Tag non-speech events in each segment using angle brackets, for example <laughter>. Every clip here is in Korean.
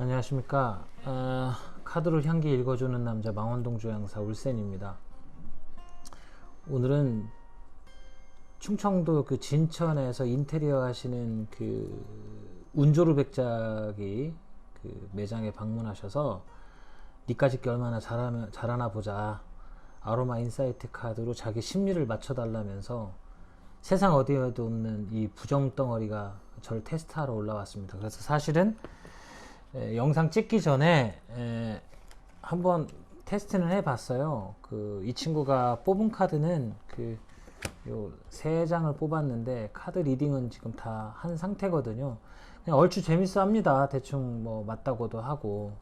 안녕하십니까. 어, 카드로 향기 읽어주는 남자 망원동 조향사 울센입니다. 오늘은 충청도 그 진천에서 인테리어 하시는 그 운조루 백작이 그 매장에 방문하셔서 니까짓 게 얼마나 잘하면, 잘하나 보자. 아로마 인사이트 카드로 자기 심리를 맞춰달라면서 세상 어디에도 없는 이 부정 덩어리가 저를 테스트하러 올라왔습니다. 그래서 사실은 에, 영상 찍기 전에 에, 한번 테스트는 해봤어요. 그 이 친구가 뽑은 카드는 그 요 세 장을 뽑았는데 카드 리딩은 지금 다 한 상태거든요. 그냥 얼추 재밌어 합니다. 대충 뭐 맞다고도 하고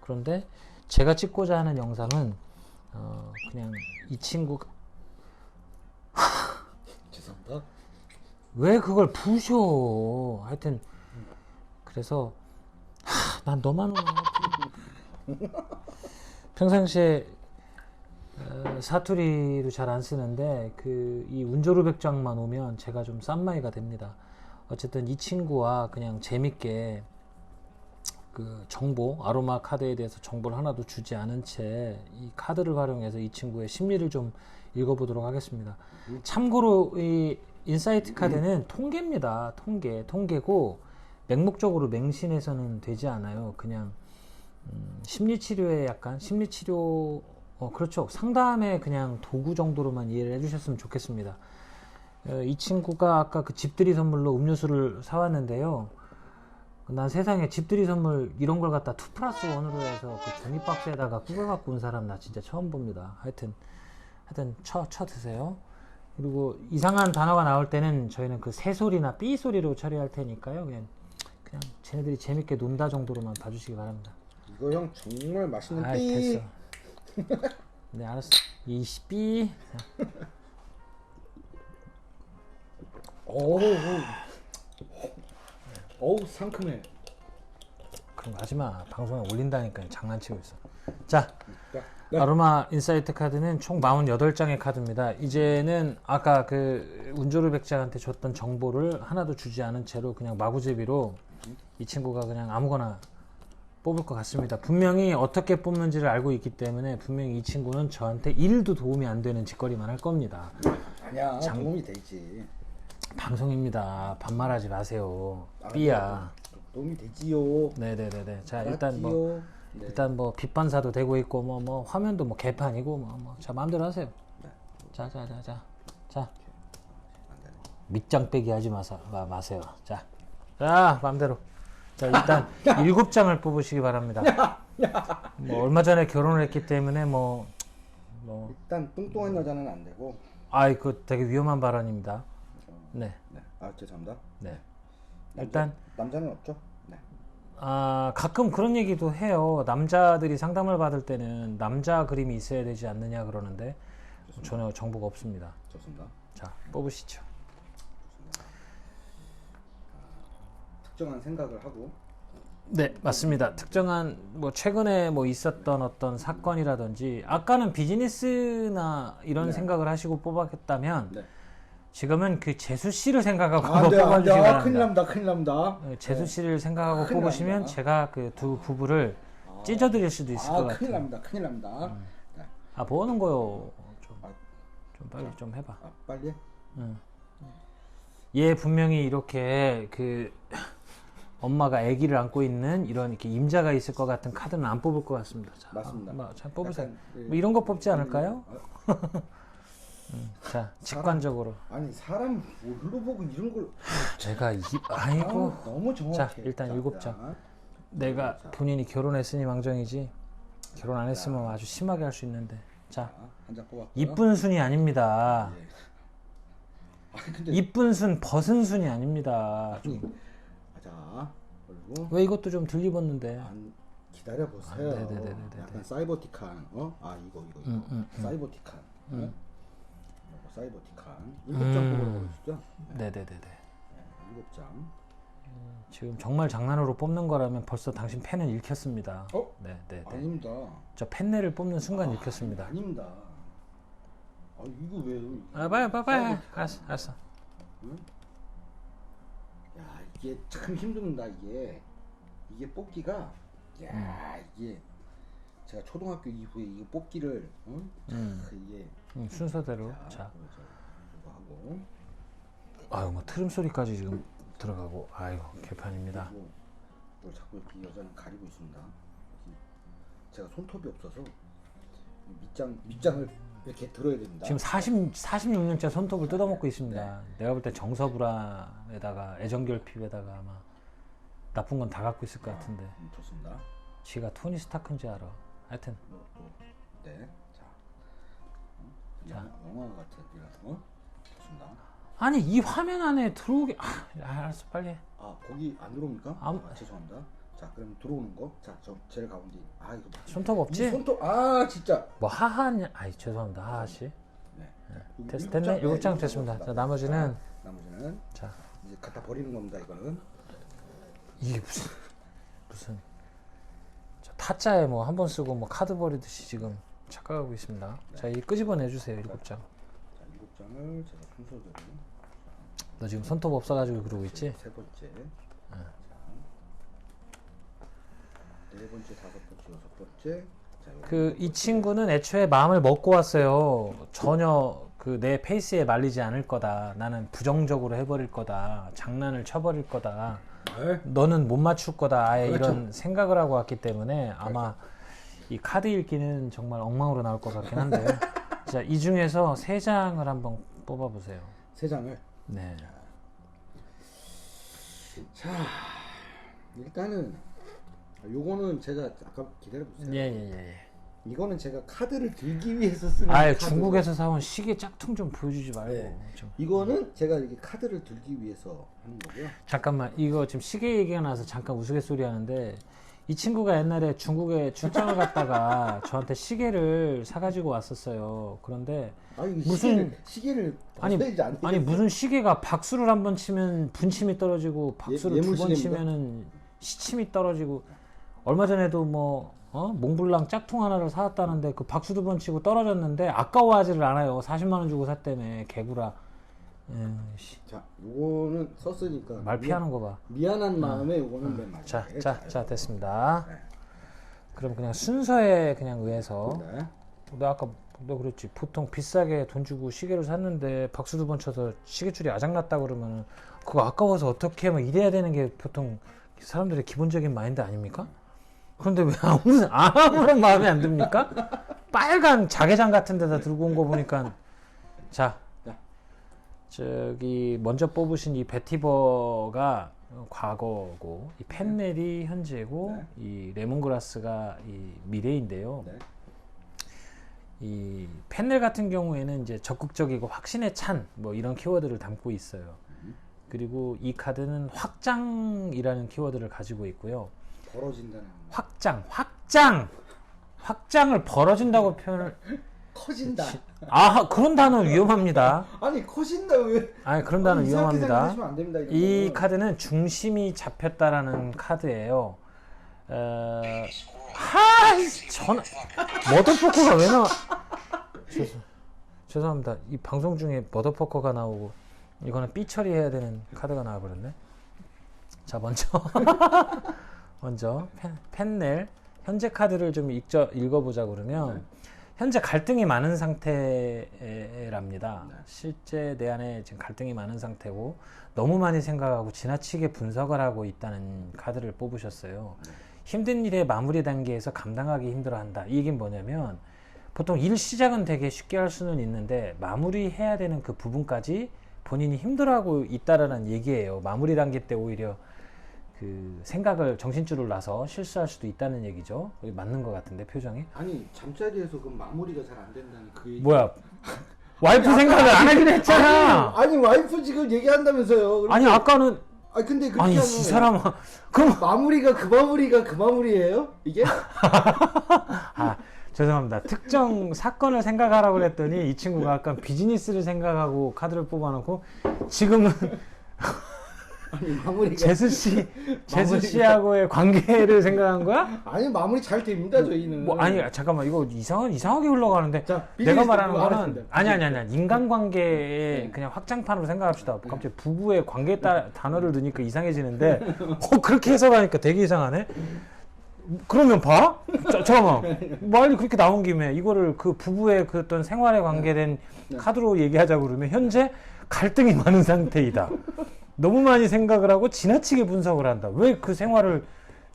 그런데 제가 찍고자 하는 영상은 어, 그냥 이 친구 <laughs> 죄송합니다. 왜 그걸 부셔? 하여튼 그래서 하, 난 너만 와. 평상시에 어, 사투리도 잘 안 쓰는데 그 이 운조루 백장만 오면 제가 좀 쌈마이가 됩니다. 어쨌든 이 친구와 그냥 재밌게 그 정보 아로마 카드에 대해서 정보를 하나도 주지 않은 채 이 카드를 활용해서 이 친구의 심리를 좀 읽어보도록 하겠습니다. 참고로 이 인사이트 카드는 통계입니다. 통계 통계고 맹목적으로 맹신해서는 되지 않아요. 그냥 음, 심리치료에 약간 심리치료 어, 그렇죠 상담의 그냥 도구 정도로만 이해를 해주셨으면 좋겠습니다. 어, 이 친구가 아까 그 집들이 선물로 음료수를 사왔는데요. 난 세상에 집들이 선물 이런 걸 갖다 투 플러스 원으로 해서 그 종이 박스에다가 꾸겨 갖고 온 사람 나 진짜 처음 봅니다. 하여튼 하여튼 쳐, 쳐 드세요. 그리고 이상한 단어가 나올 때는 저희는 그 새소리나 삐 소리로 처리할 테니까요. 그냥 그냥 쟤네들이 재밌게 논다 정도로만 봐주시기 바랍니다. 이거 형 정말 맛있는 아이 삐. 됐어. 네 알았어. 이씨 삐. 어우. 어우 상큼해. 거 하지 마. 방송에 올린다니까 장난치고 있어. 자, 자, 네. 아로마 인사이트 카드는 총 48장의 카드입니다. 이제는 아까 그 운조르 백작한테 줬던 정보를 하나도 주지 않은 채로 그냥 마구제비로 이 친구가 그냥 아무거나 뽑을 것 같습니다. 분명히 어떻게 뽑는지를 알고 있기 때문에 분명히 이 친구는 저한테 1도 도움이 안 되는 짓거리만 할 겁니다. 아니야 도움이 되지. 방송입니다. 반말하지 마세요. 아, 삐야. 도움이 되지요. 네네네네. 자 일단 뭐 알았지요. 네. 일단 뭐 빛반사도 되고 있고 뭐 뭐 화면도 뭐 개판이고 뭐뭐자 마음대로 하세요. 네. 자자자자자안 되네. 밑장 빼기 하지 마사, 마, 마세요. 자, 자 마음대로. 자 일단 일곱 장을 뽑으시기 바랍니다. 뭐 얼마 전에 결혼을 했기 때문에 뭐 뭐 일단 뚱뚱한 여자는 안 되고. 아이 그 되게 위험한 발언입니다. 네, 네. 아 죄송합니다. 네. 남자, 일단 남자는 없죠. 네. 아 가끔 그런 얘기도 해요. 남자들이 상담을 받을 때는 남자 그림이 있어야 되지 않느냐 그러는데 전혀 정보가 없습니다. 좋습니다. 자 뽑으시죠. 특정한 생각을 하고. 네, 맞습니다. 특정한 뭐 최근에 뭐 있었던 어떤 사건이라든지 아까는 비즈니스나 이런 네. 생각을 하시고 뽑았다면 네. 지금은 그 재수 씨를 생각하고 안돼 안돼. 뽑아주시기 아, 큰일 바랍니다. 납니다. 큰일 납니다. 네, 재수 씨를 생각하고 큰일 뽑으시면 납니다. 제가 그 두 부부를 찢어드릴 수도 있을 것아 같아요. 큰일 납니다. 큰일 납니다. 네. 아, 뭐 하는 거요? 좀, 아. 좀 빨리 좀 해봐. 아 빨리. 얘 분명히 이렇게 그 엄마가 아기를 안고 있는 이런 이렇게 임자가 있을 것 같은 카드는 안 뽑을 것 같습니다. 자, 맞습니다. 뭐, 자 뽑으세요. 약간, 예. 뭐 이런 거 뽑지 않을까요? 아, <laughs> 자, 직관적으로. 아니 사람 뭘로 보고 이런 걸 제가 이, 아이고 아, 너무 정확해. 자, 일단 일곱 장. 내가 본인이 결혼했으니 망정이지 결혼 안 했으면 아주 심하게 할 수 있는데 자 한장 뽑았고요. 이쁜 순이 아닙니다. 아 근데 이쁜 순 벗은 순이 아닙니다. 아니 자 그리고 왜 이것도 좀안 기다려 보세요. 아. 약간 사이버틱한 어? 아 이거 이거 이거 음, 음, 사이버틱한. 어? 이거 사이버틱한 일곱 장 뽑아보시죠. 네 네네네. 네, 일곱 장. 지금 정말 장난으로 뽑는 거라면 벌써 당신 펜은 읽혔습니다. 어? 네 네 네. 아닙니다. 저 펜네를 뽑는 순간 읽혔습니다. 아닙니다. 아 이거 왜? 아, 빨리, 빨리, 빨리. 알았어, 알았어. 야 이게 참 힘듭니다 이게 이게 뽑기가 야 이게 제가 초등학교 이후에 이거 뽑기를 어? 음. 그 이게 음, 순서대로. 자, 자, 이거 하고 아유 뭐 트름 소리까지 지금 들어가고, 아유 개판입니다. 그리고 또 자꾸 이렇게 여자는 가리고 있습니다. 제가 손톱이 없어서 이 밑장 밑장을 이렇게 들어야 됩니다. 지금 40 46년째 손톱을 뜯어먹고 있습니다. 내가 볼 때 정서불안에다가 애정결핍에다가 아마 나쁜 건 다 갖고 있을 것 같은데. 음, 좋습니다. 지가 토니 스타크인지 알아. 하여튼 뭐, 또, 네, 자, 어? 영화, 같은 어? 좋습니다. 아니 이 화면 안에 들어오게 아, 알았어 빨리 해. 아 거기 안 들어옵니까? 아무- 아, 죄송합니다. 자 그럼 들어오는 거, 자저 제일 가운데 아 이거 봐. 손톱 이 없지? 손톱 아 진짜. 뭐 하하냐? 아이 죄송합니다 하하 씨. 네. 됐, 일곱 됐네 장, 일곱 됐습니다. 자 나머지는 자, 나머지는 자 이제 갖다 버리는 겁니다. 이거는 이게 무슨 무슨 저 타짜에 뭐 한 번 쓰고 뭐 카드 버리듯이 지금 착각하고 있습니다. 자 이 끄집어내 주세요 일곱 장. 자 일곱 장을 제가 순서대로 너 지금 손톱 없어가지고 그러고 있지? 세 번째, 네 번째, 다섯 번째, 여섯 번째. 그 이 친구는 애초에 마음을 먹고 왔어요. 전혀 그 내 페이스에 말리지 않을 거다. 나는 부정적으로 해버릴 거다. 장난을 쳐버릴 거다. 네. 너는 못 맞출 거다. 아예 그렇죠. 이런 생각을 하고 왔기 때문에 아마 이 카드 읽기는 정말 엉망으로 나올 것 같긴 한데. <laughs> 자, 이 중에서 세 장을 한번 뽑아보세요. 세 장을. 네. 자, 일단은 요거는 제가 아까 기다려 보세요. 예, 예, 예. 예. 이거는 제가 카드를 들기 위해서 쓰는 아예 카드. 중국에서 사온 시계 짝퉁 좀 보여주지 말고. 네. 좀. 이거는 제가 이렇게 카드를 들기 위해서 하는 거고요. 잠깐만 이거 지금 시계 얘기가 나서 잠깐 우스갯소리 하는데 이 친구가 옛날에 중국에 출장을 갔다가 <laughs> 저한테 시계를 사가지고 왔었어요. 그런데 아니 이거 무슨- 시계를 아니 벗어야지 안 아니 무슨 시계가 박수를 한 번 치면 분침이 떨어지고 박수를 예- 두 번 예물시계입니까? 치면은 시침이 떨어지고 얼마 전에도 뭐 어? 몽블랑 짝퉁 하나를 사왔다는데 그 박수 두 번 치고 떨어졌는데 아까워하지를 않아요. 40만 원 주고 샀다며 개구라. 에이, 씨, 자, 요거는 썼으니까 말 피하는 거 봐. 미안한 마음에 요거는 맨 마지막에. 자, 자, 자 됐습니다. 네. 그럼 그냥 순서에 그냥 의해서 네. 너 아까 너 그랬지 보통 비싸게 돈 주고 시계를 샀는데 박수 두 번 쳐서 시계줄이 아작났다 그러면 그거 아까워서 어떻게 하면 이래야 되는 게 보통 사람들의 기본적인 마인드 아닙니까? 그런데 왜 아무 <laughs> 아무런 마음에 안 듭니까? 빨간 자개장 같은 데다 들고 온 거 보니까 자 자. 저기 먼저 뽑으신 이 베티버가 과거고 이 펜넬이 현재고 네. 이 레몬그라스가 이 미래인데요. 네. 이 펜넬 같은 경우에는 이제 적극적이고 확신에 찬 뭐 이런 키워드를 담고 있어요. 그리고 이 카드는 확장이라는 키워드를 가지고 있고요. 벌어진다는 확장, 확장, 확장을 벌어진다고 표현을 커진다. 아 그런 단어 위험합니다. 아니 커진다 왜? 아니 그런 단어 이상하게 위험합니다. 됩니다. 이. 카드는 중심이 잡혔다라는 카드예요. 어, 하, 전화, 머더포커가 왜 나와? 죄송, 죄송합니다. 이 방송 중에 머더포커가 나오고 이거는 삐 처리해야 되는 카드가 나와버렸네. 자 먼저 <laughs> 먼저 펜, 펜넬 현재 카드를 좀 읽저, 읽어보자 그러면 현재 갈등이 많은 상태랍니다. 실제 내 안에 지금 갈등이 많은 상태고 너무 많이 생각하고 지나치게 분석을 하고 있다는 카드를 뽑으셨어요. 힘든 일의 마무리 단계에서 감당하기 힘들어한다. 이 얘기는 뭐냐면 보통 일 시작은 되게 쉽게 할 수는 있는데 마무리해야 되는 그 부분까지 본인이 힘들어하고 있다라는 얘기예요. 마무리 단계 때 오히려 그 생각을 정신줄을 놔서 실수할 수도 있다는 얘기죠. 거기 맞는 것 같은데 표정이. 아니 잠자리에서 그 마무리가 잘 안 된다는 그 얘기. 뭐야? 와이프 생각을 안 하긴 했잖아. 아니, 아니 와이프 지금 얘기한다면서요. 아니 아까는 아 근데 그렇게 아니 이 사람아 그럼 마무리가 그 마무리가 그 마무리예요? 이게? <laughs> 아 죄송합니다. 특정 사건을 생각하라고 그랬더니 이 친구가 아까 비즈니스를 생각하고 카드를 뽑아놓고 지금은 아니 마무리가 제수 씨 제수 씨하고의 관계를 생각한 거야? 아니 마무리 잘 됩니다 저희는. 뭐 아니 잠깐만 이거 이상한 이상하게 흘러가는데 자, 내가 말하는 거는 알았습니다. 아니 아니 아니 인간관계의 네. 그냥 확장판으로 생각합시다. 갑자기 부부의 관계 따, 단어를 넣으니까 이상해지는데 <laughs> 어 그렇게 해석하니까 되게 이상하네. 그러면 봐? 자, 잠깐만. <laughs> 말이 그렇게 나온 김에 이거를 그 부부의 그 어떤 생활에 관계된 네. 카드로 얘기하자고 그러면 현재 갈등이 많은 상태이다. 너무 많이 생각을 하고 지나치게 분석을 한다. 왜 그 생활을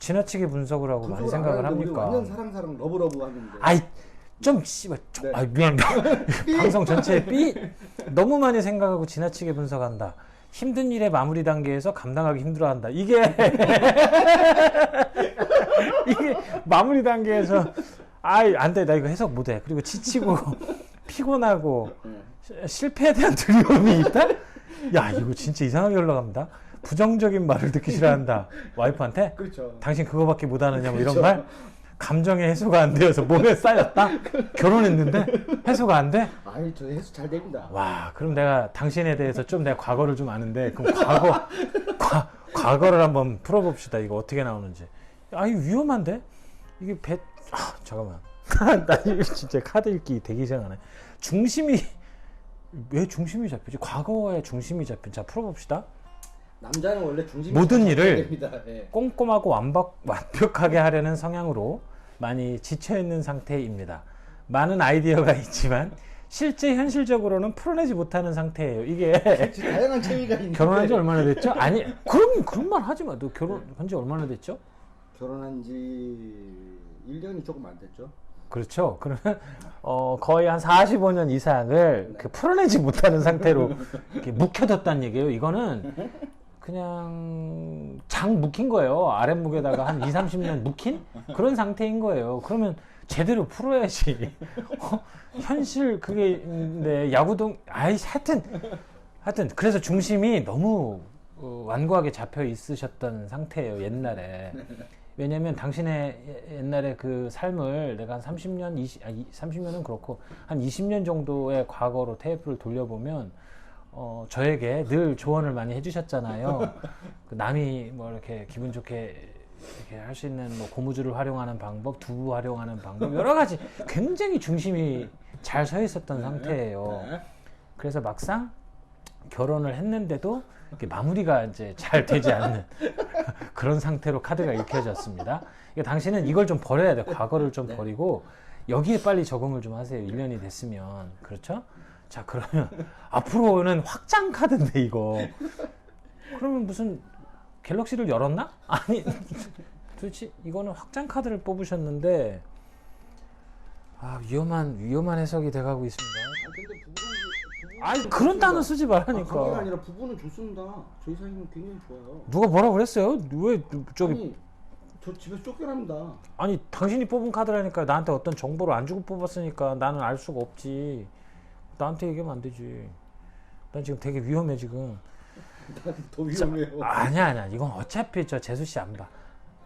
지나치게 분석을 하고 많이 생각을 합니까? 완전 사랑 사랑 러브 러브 하는데. 아이 좀 씨발 좀 네. 아이 미안 <laughs> 방송 전체에 삐 너무 많이 생각하고 지나치게 분석한다 힘든 일의 마무리 단계에서 감당하기 힘들어한다 이게 <laughs> 이게 마무리 단계에서 아이 안돼 나 이거 해석 못해 그리고 지치고 <laughs> 피곤하고 네. 시- 실패에 대한 두려움이 있다 야 이거 진짜 이상하게 올라갑니다. 부정적인 말을 듣기 싫어한다. 와이프한테? 그렇죠. 당신 그거밖에 못하느냐 뭐 이런 그렇죠. 말? 감정의 해소가 안 되어서 몸에 쌓였다? 결혼했는데? 해소가 안 돼? 아니 저 해수 잘 됩니다. 와 그럼 내가 당신에 대해서 좀 내가 과거를 좀 아는데 그럼 과거 과, 과거를 한번 풀어봅시다. 이거 어떻게 나오는지. 아 이거 위험한데? 이게 배 아, 잠깐만. <laughs> 나 이거 진짜 카드 읽기 되게 이상하네. 중심이 왜 중심이 잡히지 과거에 중심이 잡힌 자 풀어봅시다 남자는 원래 중심이 모든 잘 일을. 예. 꼼꼼하고 완벽, 완벽하게 하려는 성향으로 많이 지쳐 있는 상태입니다. 많은 아이디어가 있지만 실제 현실적으로는 풀어내지 못하는 상태예요. 이게 다양한 체위가 있는데 결혼한 지 얼마나 됐죠? 아니 그럼 그런 말 하지 마. 너 결혼한 지 얼마나 됐죠? 결혼한 지 1년이 조금 안 됐죠. 그렇죠. 그러면 어, 거의 한 45년 이상을 그 풀어내지 못하는 상태로 묵혀뒀다는 얘기예요. 이거는 그냥 장 묵힌 거예요. 아랫목에다가 한 2, 30년 묵힌 그런 상태인 거예요. 그러면 제대로 풀어야지. 어, 현실 그게 네, 야구동 아이 하여튼 하여튼 그래서 중심이 너무 어, 완고하게 잡혀 있으셨던 상태예요. 옛날에. 왜냐면 당신의 예- 옛날에 그 삶을 내가 한 30년, 20, 아, 30년은 그렇고 한 20년 정도의 과거로 테이프를 돌려보면 어, 저에게 늘 조언을 많이 해주셨잖아요. <laughs> 그 남이 뭐 이렇게 기분 좋게 이렇게 할 수 있는 뭐 고무줄을 활용하는 방법, 두부 활용하는 방법 여러 가지 굉장히 중심이 잘 서 있었던 상태예요. 네. 그래서 막상 결혼을 했는데도 마무리가 이제 잘 되지 않는 <laughs> 그런 상태로 카드가 읽혀졌습니다. 그러니까 당신은 이걸 좀 버려야 돼. 과거를 좀 네. 버리고 여기에 빨리 적응을 좀 하세요. 1년이 됐으면. 그렇죠? 자, 그러면 앞으로는 확장 카드인데 이거. 그러면 무슨 갤럭시를 열었나? 아니, 도대체 이거는 확장 카드를 뽑으셨는데 아, 위험한 위험한 해석이 돼 가고 있습니다. 아 아니. 그런 단어 쓰지 아, 그게 말라니까. 아니라 부부는 좋습니다. 저희 사이는 굉장히 좋아요. 누가 뭐라 그랬어요? 왜 저기 아니 저 집에서 쫓겨납니다. 아니 당신이 뽑은 카드라니까 나한테 어떤 정보를 안 주고 뽑았으니까 나는 알 수가 없지. 나한테 얘기하면 안 되지. 난 지금 되게 위험해 지금. 더 위험해요. 아니야 아니야 이건 어차피 저 재수 씨 안 봐.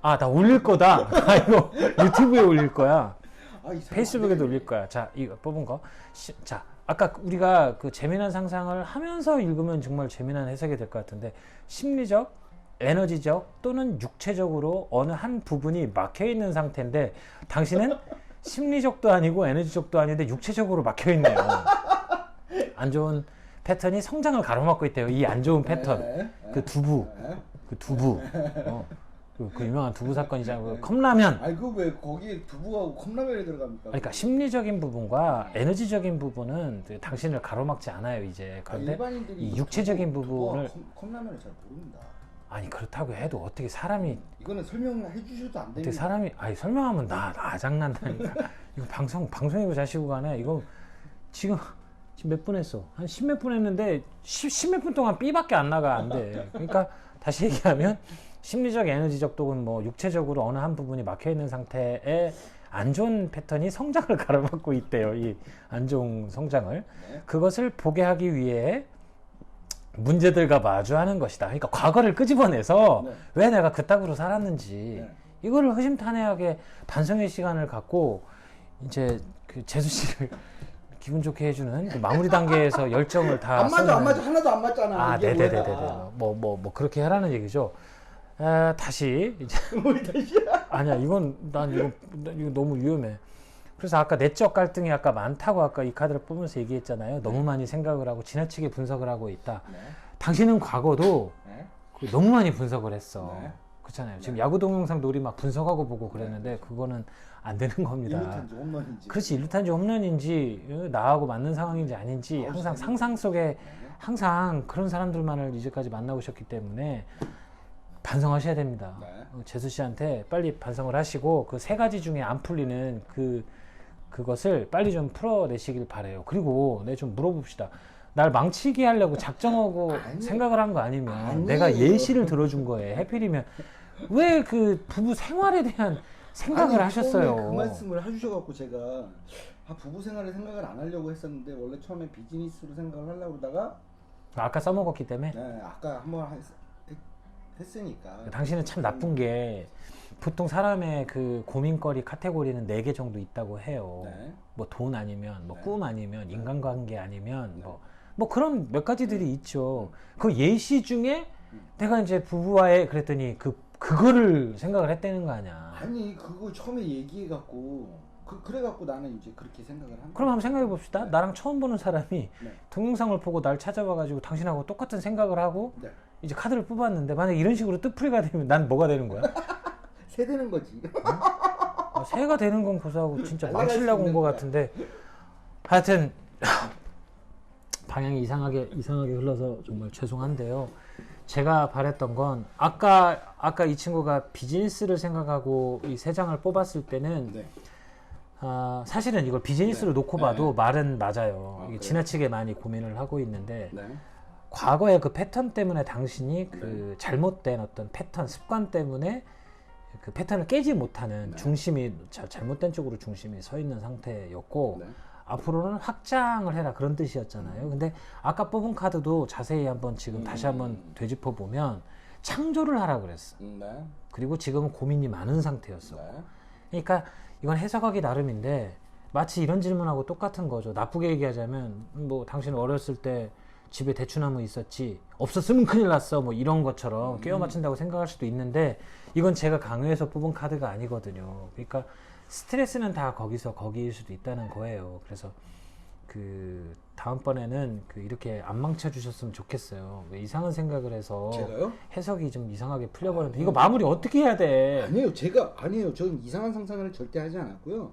아 나 올릴 거다. 아 이거 유튜브에 올릴 거야. 아, 이 사람 페이스북에도 되겠네. 올릴 거야. 자 이거 뽑은 거. 시- 자 아까 우리가 그 재미난 상상을 하면서 읽으면 정말 재미난 해석이 될 것 같은데 심리적, 에너지적 또는 육체적으로 어느 한 부분이 막혀 있는 상태인데 당신은 <laughs> 심리적도 아니고 에너지적도 아닌데 육체적으로 막혀 있네요. 안 좋은 패턴이 성장을 가로막고 있대요. 이 안 좋은 패턴. 네, 그 두부, 네. 그 두부. 어, 그, 그 유명한 두부 사건이잖아요. 그 컵라면. 아니 그 왜 거기에 두부하고 컵라면이 들어갑니까? 그러니까 심리적인 부분과 에너지적인 부분은 그 당신을 가로막지 않아요 이제 아, 그런데 일반인들이 이 육체적인 두부- 부분을 두부와 컵- 컵라면을 잘 모릅니다. 아니 그렇다고 해도 어떻게 사람이 이거는 설명을 해주셔도 안 어떻게 됩니다. 사람이 아니 설명하면 나 나장난다니까 <laughs> 이거 방송 방송이고 자시고 간에 이거 지금 지금 몇 분 했어 한 십 몇 분 했는데 십몇 분 동안 삐밖에 안 나가 안 돼 그러니까 다시 얘기하면 심리적 에너지적 또는 뭐 육체적으로 어느 한 부분이 막혀 있는 상태에 안 좋은 패턴이 성장을 <laughs> 가로막고 있대요 이 안 좋은 성장을 네. 그것을 보게 하기 위해 문제들과 마주하는 것이다. 그러니까 과거를 끄집어내서 네. 왜 내가 그따구로 살았는지 네. 이거를 허심탄회하게 반성의 시간을 갖고 이제 그 재수 씨를 <laughs> 기분 좋게 해주는 그 마무리 단계에서 열정을 다 안 맞아 안 맞아 하나도 안 맞잖아. 아, 네네네네. 뭐야. 뭐, 뭐, 뭐, 그렇게 하라는 얘기죠. 아, 다시, 이제. <laughs> 아니야, 이건, 난 이거, 난 이거 너무 위험해. 그래서 아까 내적 갈등이 아까 많다고 아까 이 카드를 보면서 얘기했잖아요. 너무 많이 생각을 하고 지나치게 분석을 하고 있다. 네. 당신은 과거도 네. 그 너무 많이 분석을 했어. 네. 그렇잖아요. 지금 야구 동영상도 우리 막 분석하고 보고 그랬는데 그거는 안 되는 겁니다. 일루탄지 홈런인지. 그렇지 일루탄지 홈런인지 어, 나하고 맞는 상황인지 아닌지 항상 상상 속에 항상 그런 사람들만을 이제까지 만나보셨기 때문에 반성하셔야 됩니다. 네. 어, 재수 씨한테 빨리 반성을 하시고 그 세 가지 중에 안 풀리는 그 그것을 빨리 좀 풀어내시길 바래요. 그리고 내좀 물어봅시다. 날 망치게 하려고 작정하고 <laughs> 아니에요. 생각을 한 거 아니면 아니에요. 내가 예시를 들어준 거예요. 해필이면 왜 그 부부 생활에 대한 생각을 아니, 하셨어요. 그 말씀을 해주셔갖고 제가 아, 부부 생활을 생각을 안 하려고 했었는데 원래 처음에 비즈니스로 생각을 하려고 그러다가 아까 써먹었기 때문에 네, 아까 한번 했, 했으니까. 당신은 참 나쁜 게 보통 사람의 그 고민거리 카테고리는 네 개 정도 있다고 해요. 네. 뭐돈 아니면 뭐 네. 꿈 아니면 인간관계 아니면 뭐 뭐 그런 몇 가지들이 있죠. 그 예시 중에 음. 내가 이제 부부와의 그랬더니 그 그거를 생각을 했다는 거 아니야. 아니 그거 처음에 얘기해 갖고 그 그래갖고 나는 이제 그렇게 생각을 한. 그럼 한번 생각해 봅시다. 나랑 처음 보는 사람이 네. 동영상을 보고 날 찾아와가지고 당신하고 똑같은 생각을 하고 네. 이제 카드를 뽑았는데 만약 이런 식으로 뜻풀이가 되면 난 뭐가 되는 거야? <laughs> 세대는 거지. 아, 새해가 되는 건 고사하고 진짜 망치려고 온 거야. 같은데 하여튼 <laughs> 방향이 이상하게 이상하게 흘러서 정말 죄송한데요. 제가 바랬던 건 아까 아까 이 친구가 비즈니스를 생각하고 이 세 장을 뽑았을 때는 네. 아, 사실은 이걸 비즈니스로 네. 놓고 봐도 말은 맞아요. 아? 지나치게 많이 고민을 하고 있는데 네. 과거의 그 패턴 때문에 당신이 그 잘못된 어떤 패턴 습관 때문에 그 패턴을 깨지 못하는 네. 중심이 자- 잘못된 쪽으로 중심이 서 있는 상태였고 네. 앞으로는 확장을 해라 그런 뜻이었잖아요. 근데 아까 뽑은 카드도 자세히 한번 지금 다시 한번 음. 되짚어 보면 창조를 하라 그랬어. 음, 네. 그리고 지금은 고민이 많은 상태였어. 네. 그러니까 이건 해석하기 나름인데 마치 이런 질문하고 똑같은 거죠. 나쁘게 얘기하자면 뭐 당신 어렸을 때 집에 대추나무 있었지 없었으면 큰일 났어 뭐 이런 것처럼 끼워 맞춘다고 생각할 수도 있는데 이건 제가 강요해서 뽑은 카드가 아니거든요. 그러니까 스트레스는 다 거기서 거기일 수도 있다는 거예요. 그래서 그 다음번에는 그 이렇게 안 망쳐 주셨으면 좋겠어요. 왜 이상한 생각을 해서 제가요? 해석이 좀 이상하게 풀려버렸는데 이거 마무리 어떻게 해야 돼? 아니에요. 제가 아니에요. 저는 이상한 상상을 절대 하지 않았고요.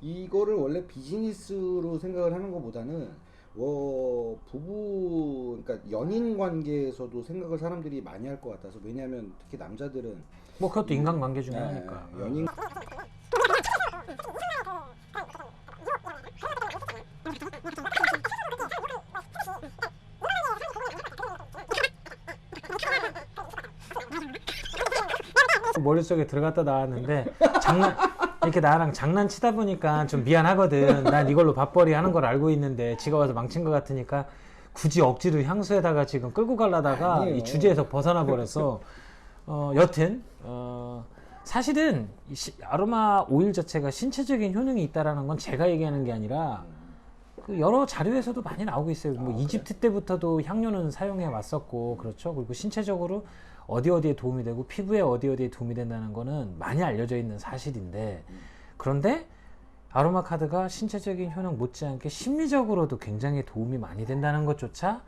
이거를 원래 비즈니스로 생각을 하는 것보다는 어, 부부 그러니까 연인 관계에서도 생각을 사람들이 많이 할 것 같아서 왜냐하면 특히 남자들은 뭐 그것도 인간관계 중에 네, 하니까. 연인 머릿속에 들어갔다 나왔는데 장난 이렇게 나랑 장난치다 보니까 좀 미안하거든. 난 이걸로 밥벌이 하는 걸 알고 있는데 지가 와서 망친 것 같으니까 굳이 억지로 향수에다가 지금 끌고 가려다가 아니에요. 이 주제에서 벗어나 버렸어. 어, 여튼 어, 사실은 이 시- 아로마 오일 자체가 신체적인 효능이 있다라는 건 제가 얘기하는 게 아니라 그 여러 자료에서도 많이 나오고 있어요. 뭐 이집트 때부터도 향료는 사용해 왔었고 그렇죠. 그리고 신체적으로 어디 어디에 도움이 되고 피부에 어디 어디에 도움이 된다는 거는 많이 알려져 있는 사실인데 그런데 아로마 카드가 신체적인 효능 못지않게 심리적으로도 굉장히 도움이 많이 된다는 것조차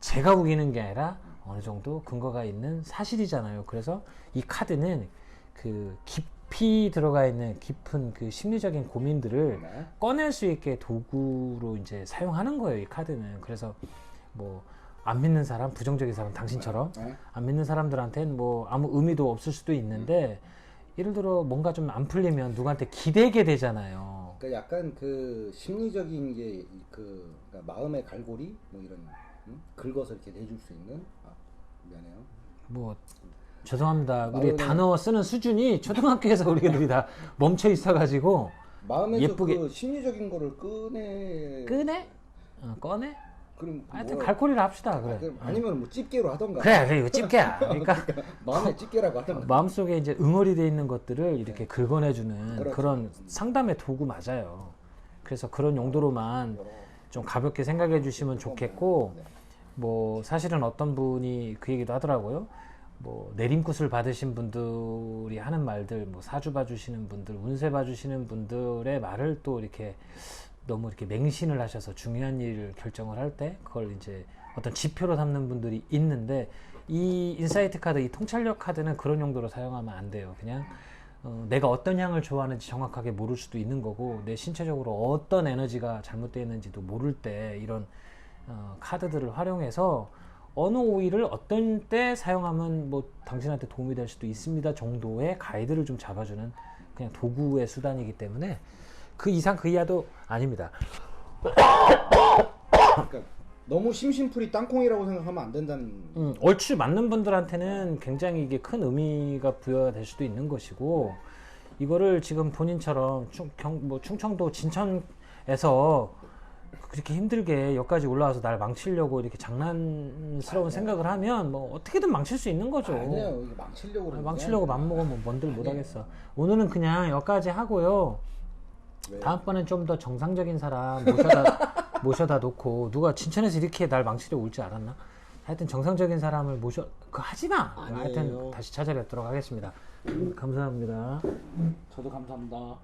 제가 우기는 게 아니라 어느 정도 근거가 있는 사실이잖아요. 그래서 이 카드는 그 깊 이 들어가 있는 깊은 그 심리적인 고민들을 네. 꺼낼 수 있게 도구로 이제 사용하는 거예요, 이 카드는. 그래서 뭐 안 믿는 사람, 부정적인 사람, 당신처럼 네. 안 믿는 사람들한테는 뭐 아무 의미도 없을 수도 있는데 예를 들어 뭔가 좀 안 풀리면 누구한테 기대게 되잖아요. 그러니까 약간 그 심리적인 게그 마음의 갈고리 뭐 이런 응? 긁어서 이렇게 내줄 수 있는 아, 미안해요. 뭐 죄송합니다. 우리 마음에- 단어 쓰는 수준이 초등학교에서 우리 애들이 <laughs> 다 멈춰 있어가지고 마음에서 예쁘게- 그 심리적인 거를 꺼내 끄네? 어, 꺼내? 그럼 하여튼 뭐- 갈고리를 합시다. 그래. 아, 그럼 어. 아니면 뭐 집게로 하던가 그래, 그래, 이거 집게야. <laughs> 그러니까 마음에 집게라고 하던가 마음속에 이제 응어리 돼 있는 것들을 이렇게 긁어내주는 그렇죠. 그런 상담의 도구 맞아요. 그래서 그런 용도로만 좀 가볍게 생각해 주시면 좋겠고, 네. 뭐 사실은 어떤 분이 그 얘기도 하더라고요. 뭐 내림굿을 받으신 분들이 하는 말들, 뭐 사주 봐주시는 분들, 운세 봐주시는 분들의 말을 또 이렇게 너무 이렇게 맹신을 하셔서 중요한 일을 결정을 할 때 그걸 이제 어떤 지표로 삼는 분들이 있는데 이 인사이트 카드, 이 통찰력 카드는 그런 용도로 사용하면 안 돼요. 그냥 어, 내가 어떤 향을 좋아하는지 정확하게 모를 수도 있는 거고 내 신체적으로 어떤 에너지가 잘못되어 있는지도 모를 때 이런 어, 카드들을 활용해서 어느 오일을 어떤 때 사용하면 뭐 당신한테 도움이 될 수도 있습니다 정도의 가이드를 좀 잡아주는 그냥 도구의 수단이기 때문에 그 이상 그 이하도 아닙니다. 그러니까 너무 심심풀이 땅콩이라고 생각하면 안 된다는 음, 얼추 맞는 분들한테는 굉장히 이게 큰 의미가 부여가 될 수도 있는 것이고 이거를 지금 본인처럼 충, 경, 뭐 충청도 진천에서 그렇게 힘들게 여기까지 올라와서 날 망치려고 이렇게 장난스러운 생각을 하면 뭐 어떻게든 망칠 수 있는 거죠. 아니에요. 이게 망치려고 아, 그러는 망치려고. 맘먹으면 뭔들 못하겠어. 오늘은 그냥 여기까지 하고요. 왜? 다음번엔 좀 더 정상적인 사람 모셔다 <laughs> 모셔다 놓고 누가 진천에서 이렇게 날 망치려 올줄 알았나? 하여튼 정상적인 사람을 모셔 그거 하지 마. 아니에요. 하여튼 다시 찾아뵙도록 하겠습니다. 감사합니다. 저도 감사합니다.